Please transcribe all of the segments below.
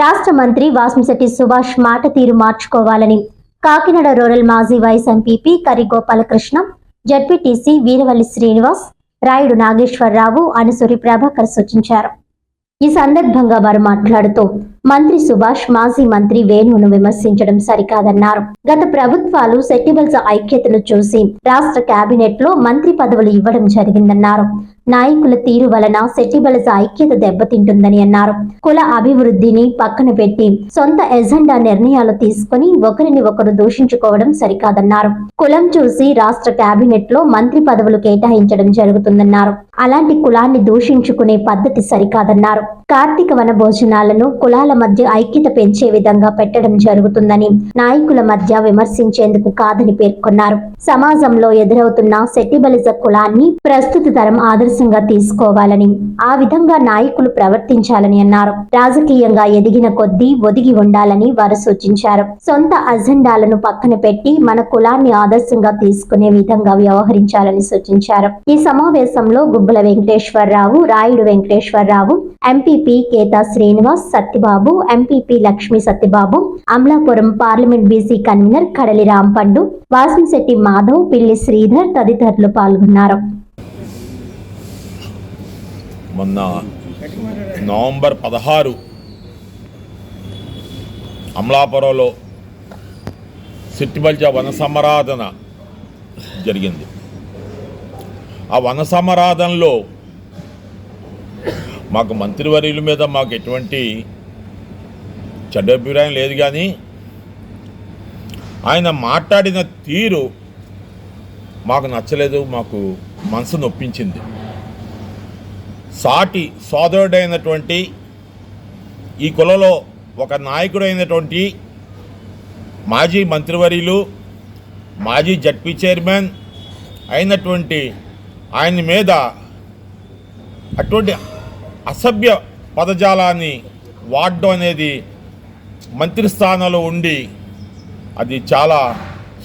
రాష్ట్ర మంత్రి వాసంశెట్టి సుభాష్ మాట తీరు మార్చుకోవాలని కాకినాడ రూరల్ మాజీ vice MPP Karigopalakrishna ZPTC Veeravalli Srinivas Rayudu Nageswara Rao Anusuri Prabhakar సూచించారు. ఈ సందర్భంగా వారు మాట్లాడుతూ మంత్రి సుభాష్ మాజీ మంత్రి వేణువును విమర్శించడం సరికాదన్నారు. గత ప్రభుత్వాలు సెట్టిబల్స్ ఐక్యతను చూసి రాష్ట్ర కేబినెట్లో మంత్రి పదవులు ఇవ్వడం జరిగిందన్నారు. నాయకుల తీరు వలన సెట్టిబల్స్ ఐక్యత దెబ్బతింటుందని అన్నారు. కుల అభివృద్ధిని పక్కన పెట్టి సొంత ఎజెండా నిర్ణయాలు తీసుకుని ఒకరిని ఒకరు దూషించుకోవడం సరికాదన్నారు. కులం చూసి రాష్ట్ర కేబినెట్లో మంత్రి పదవులు కేటాయించడం జరుగుతుందన్నారు. అలాంటి కులాన్ని దూషించుకునే పద్ధతి సరికాదన్నారు. కార్తీక వన భోజనాలను కులాల మధ్య ఐక్యత పెంచే విధంగా పెట్టడం జరుగుతుందని నాయకుల మధ్య విమర్శించేందుకు కాదని పేర్కొన్నారు. సమాజంలో ఎదురవుతున్న సెట్టిబలిజ కులాన్ని ప్రస్తుత తరం ఆదర్శంగా తీసుకోవాలని ఆ విధంగా నాయకులు ప్రవర్తించాలని అన్నారు. రాజకీయంగా ఎదిగిన కొద్దీ ఒదిగి ఉండాలని వారు సూచించారు. సొంత అజెండాలను పక్కన పెట్టి మన కులాన్ని ఆదర్శంగా తీసుకునే విధంగా వ్యవహరించాలని సూచించారు. ఈ సమావేశంలో Gubbala Venkateswara Rao Rayudu Venkateswara Rao MPP Keta Srinivas Satyababu MPP Lakshmi Satyababu Amalapuram parliament BC convener Kadali Rampandu Vasamsetti Madhav పిల్లి శ్రీధర్ తదితరులు పాల్గొన్నారు. మొన్న నవంబర్ పదహారు అమలాపురంలో సిట్టిబల్జ వన సమరాధన జరిగింది. ఆ వన సమరాధనలో మాకు మంత్రివర్యుల మీద మాకు ఎటువంటి చెడ్డ అభిప్రాయం లేదు కానీ ఆయన మాట్లాడిన తీరు మాకు నచ్చలేదు మాకు మనసు నొప్పించింది. సాటి సోదరుడైనటువంటి ఈ కులలో ఒక నాయకుడైనటువంటి మాజీ మంత్రివర్యులు మాజీ జడ్పీ చైర్మన్ అయినటువంటి ఆయన మీద అటువంటి అసభ్య పదజాలాన్ని వాడడం అనేది మంత్రి స్థానంలో ఉండి అది చాలా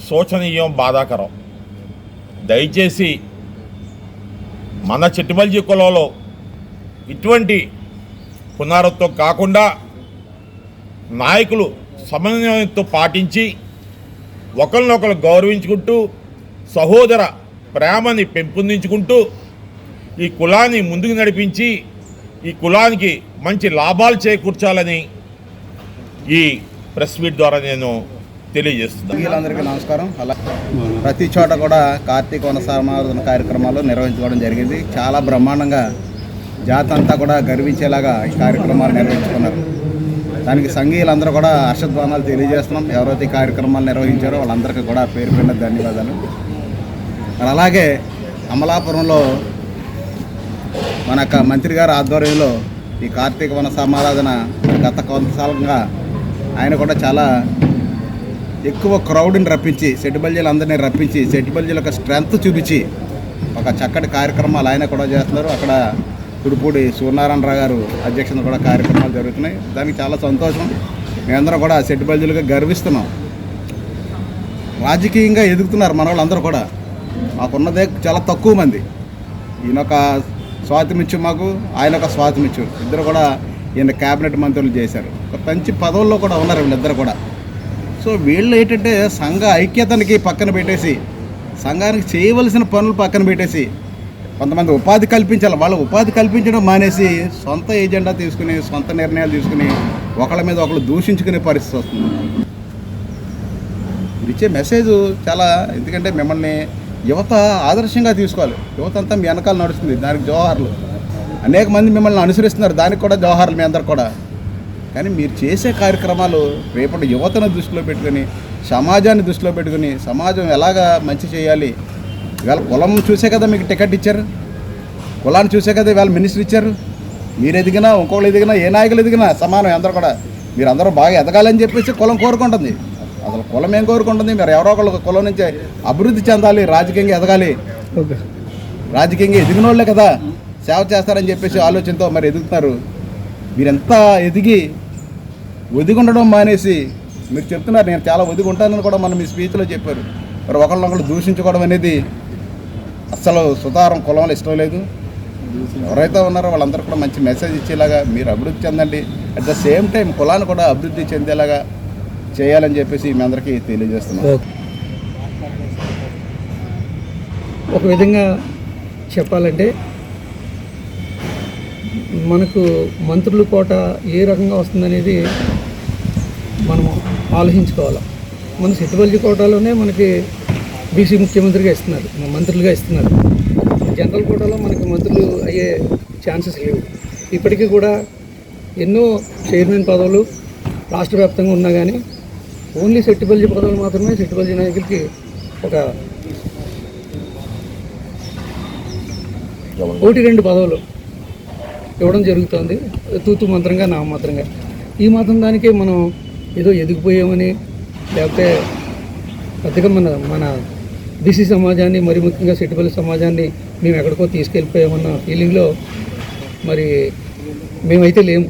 శోచనీయం బాధాకరం. దయచేసి మన చిట్టుమల్జీ కులంలో ఇటువంటి పునరుత్వం కాకుండా నాయకులు సమన్వయంతో పాటించి ఒకరినొకరు గౌరవించుకుంటూ సహోదర ప్రేమని పెంపొందించుకుంటూ ఈ కులాన్ని ముందుకు నడిపించి ఈ కులానికి మంచి లాభాలు చేకూర్చాలని ఈ ప్రెస్ మీట్ ద్వారా నేను తెలియజేస్తున్నాను. వీళ్ళందరికీ నమస్కారం. అలా ప్రతి చోట కూడా కార్తీక వనసారణ కార్యక్రమాలు నిర్వహించుకోవడం జరిగింది. చాలా బ్రహ్మాండంగా జాతి అంతా కూడా గర్వించేలాగా ఈ కార్యక్రమాలు నిర్వహించుకున్నారు. దానికి సంఘీయులందరూ కూడా హర్షధ్వానాలు తెలియజేస్తున్నాం. ఎవరైతే ఈ కార్యక్రమాలు నిర్వహించారో వాళ్ళందరికీ కూడా పేరు పెట్టిన ధన్యవాదాలు. మరి అలాగే అమలాపురంలో మన యొక్క మంత్రి గారి ఆధ్వర్యంలో ఈ కార్తీక వన సమారాధన గత కొంతకాలంగా ఆయన కూడా చాలా ఎక్కువ క్రౌడ్ని రప్పించి సెట్టిబల్జీలందరినీ రప్పించి సెట్టిబల్జీల యొక్క స్ట్రెంగ్త్ చూపించి ఒక చక్కటి కార్యక్రమాలు ఆయన కూడా చేస్తున్నారు. అక్కడ తుడుపూడి సూర్యనారాయణరావు గారు అధ్యక్షతన కూడా కార్యక్రమాలు జరుగుతున్నాయి. దానికి చాలా సంతోషం. మేమందరం కూడా సెట్టిబల్జీలుగా గర్విస్తున్నాం. రాజకీయంగా ఎదుగుతున్నారు మన వాళ్ళందరూ కూడా. మాకున్నదే చాలా తక్కువ మంది. ఈయన ఒక స్వాతిమిచ్చు మాకు ఆయన ఒక స్వాతిమిచ్చు. ఇద్దరు కూడా ఈయన క్యాబినెట్ మంత్రులు చేశారు. ఒక మంచి పదవుల్లో కూడా ఉన్నారు వీళ్ళిద్దరు కూడా. సో వీళ్ళు ఏంటంటే సంఘ ఐక్యతనికి పక్కన పెట్టేసి సంఘానికి చేయవలసిన పనులు పక్కన పెట్టేసి కొంతమంది ఉపాధి కల్పించాలి. వాళ్ళు ఉపాధి కల్పించడం మానేసి సొంత ఏజెండా తీసుకుని సొంత నిర్ణయాలు తీసుకుని ఒకళ్ళ మీద ఒకళ్ళు దూషించుకునే పరిస్థితి వస్తుంది. ఇది ఇచ్చే మెసేజ్ చాలా ఎందుకంటే మిమ్మల్ని యువత ఆదర్శంగా తీసుకోవాలి. యువత అంతా మీ వెనకాల నడుస్తుంది. దానికి జోహార్లు అనేక మంది మిమ్మల్ని అనుసరిస్తున్నారు. దానికి కూడా జోహార్లు మీ అందరు కూడా. కానీ మీరు చేసే కార్యక్రమాలు రేపటి యువతను దృష్టిలో పెట్టుకుని సమాజాన్ని దృష్టిలో పెట్టుకుని సమాజం ఎలాగా మంచి చేయాలి ఇవాళ కులం చూసే కదా మీకు టికెట్ ఇచ్చారు. కులాన్ని చూసే కదా ఇవాళ మినిస్టర్ ఇచ్చారు. మీరు ఎదిగినా ఇంకొకళ్ళు ఎదిగినా ఏ నాయకులు ఎదిగినా సమానం అందరూ కూడా. మీరు అందరూ బాగా ఎదగాలని చెప్పేసి కులం కోరుకుంటుంది. అసలు కులం ఏం కోరుకుంటుంది? మీరు ఎవరో ఒకళ్ళు కులం నుంచి అభివృద్ధి చెందాలి రాజకీయంగా ఎదగాలి. రాజకీయంగా ఎదిగిన వాళ్ళే కదా సేవ చేస్తారని చెప్పేసి ఆలోచనతో మరి ఎదుగుతున్నారు. మీరెంత ఎదిగి ఒదిగి ఉండడం మానేసి మీరు చెప్తున్నారు నేను చాలా ఒదిగి ఉంటానని కూడా మనం మీ స్పీచ్లో చెప్పారు. మరి ఒకళ్ళొకళ్ళు దూషించుకోవడం అనేది అసలు సుతారం కులంలో ఇష్టం లేదు. ఎవరైతే ఉన్నారో వాళ్ళందరూ కూడా మంచి మెసేజ్ ఇచ్చేలాగా మీరు అభివృద్ధి చెందండి. అట్ ద సేమ్ టైం కులాన్ని కూడా అభివృద్ధి చెందేలాగా చేయాలని చెప్పేసి మీ అందరికీ తెలియజేస్తున్నాం. ఒక విధంగా చెప్పాలంటే మనకు మంత్రుల కోట ఏ రకంగా వస్తుందనేది మనం ఆలోచించుకోవాలి. మన సిట్టుబల్జీ కోటలోనే మనకి బీసీ ముఖ్యమంత్రిగా ఇస్తున్నారు మంత్రులుగా ఇస్తున్నారు. జనరల్ కోటాలో మనకి మంత్రులు అయ్యే ఛాన్సెస్ లేవు. ఇప్పటికీ కూడా ఎన్నో చైర్మన్ పదవులు రాష్ట్ర వ్యాప్తంగా ఉన్నా కానీ ఓన్లీ సెట్టిపల్లి పదవులు మాత్రమే సెట్టిపల్లి నాయకులకి ఒక ఒకటి రెండు పదవులు ఇవ్వడం జరుగుతుంది. తూతు మంత్రంగా నామమాత్రంగా ఈ మాత్రం దానికి మనం ఏదో ఎదిగిపోయామని లేకపోతే పెద్దగా మన మన బీసీ సమాజాన్ని మరి ముఖ్యంగా సెటిపల్లి సమాజాన్ని మేము ఎక్కడికో తీసుకెళ్ళిపోయామన్న ఫీలింగ్లో మరి మేమైతే లేము.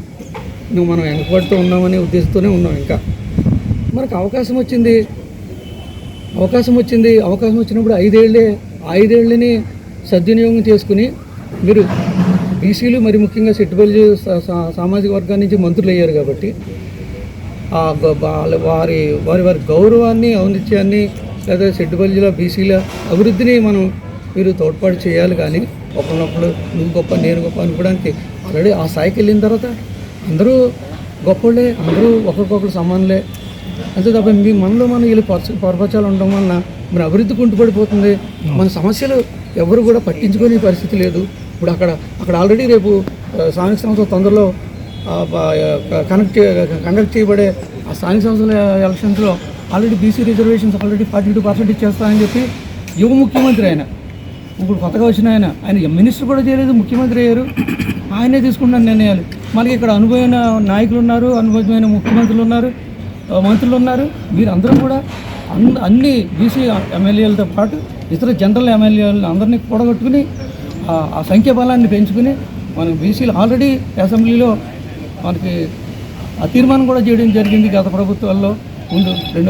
నువ్వు మనం వెనకబడుతూ ఉన్నామనే ఉద్దేశంతోనే ఉన్నాం ఇంకా. మనకు అవకాశం వచ్చింది. అవకాశం వచ్చింది. అవకాశం వచ్చినప్పుడు ఐదేళ్ళే ఐదేళ్ళని సద్వినియోగం చేసుకుని మీరు బీసీలు మరి ముఖ్యంగా సెట్టుబల్లి సామాజిక వర్గాల నుంచి మంత్రులు అయ్యారు కాబట్టి ఆ వారి వారి వారి గౌరవాన్ని ఔన్నత్యాన్ని లేదా సెట్టుబల్లిల బీసీల అభివృద్ధిని మనం మీరు తోడ్పాటు చేయాలి కానీ ఒకరినొకరు నువ్వు గొప్ప నేను గొప్ప అనుకోవడానికి ఆల్రెడీ ఆ స్థాయికి వెళ్ళిన తర్వాత అందరూ గొప్పలే అందరూ ఒకరికొకరు సమానులే. అంతే తప్ప మీ మనలో మనం వీళ్ళు పరచ పొరపచాలు ఉండడం వలన మన అభివృద్ధి కుంటుపడిపోతుంది. మన సమస్యలు ఎవరు కూడా పట్టించుకునే పరిస్థితి లేదు. ఇప్పుడు అక్కడ అక్కడ ఆల్రెడీ రేపు స్థానిక సంస్థల తొందరలో కనెక్ట్ కండక్ట్ చేయబడే ఆ స్థానిక సంస్థల ఎలక్షన్స్లో already BC reservations already forty two percent ఇచ్చేస్తానని చెప్పి యువ ముఖ్యమంత్రి ఆయన ఇప్పుడు కొత్తగా వచ్చిన ఆయన ఆయన మినిస్టర్ కూడా చేయలేదు ముఖ్యమంత్రి అయ్యారు. ఆయనే తీసుకుంటున్న నిర్ణయాలు. మనకి ఇక్కడ అనుభవమైన నాయకులు ఉన్నారు అనుభవమైన ముఖ్యమంత్రులు ఉన్నారు మంత్రులు ఉన్నారు. వీరందరూ కూడా అన్ అన్ని బీసీ ఎమ్మెల్యేలతో పాటు ఇతర జనరల్ ఎమ్మెల్యేలను అందరినీ కూడగట్టుకుని ఆ- సంఖ్యాబలాన్ని బలాన్ని పెంచుకుని మనం బీసీలు ఆల్రెడీ అసెంబ్లీలో మనకి ఆ తీర్మానం కూడా చేయడం జరిగింది గత ప్రభుత్వాల్లో. ముందు రెండు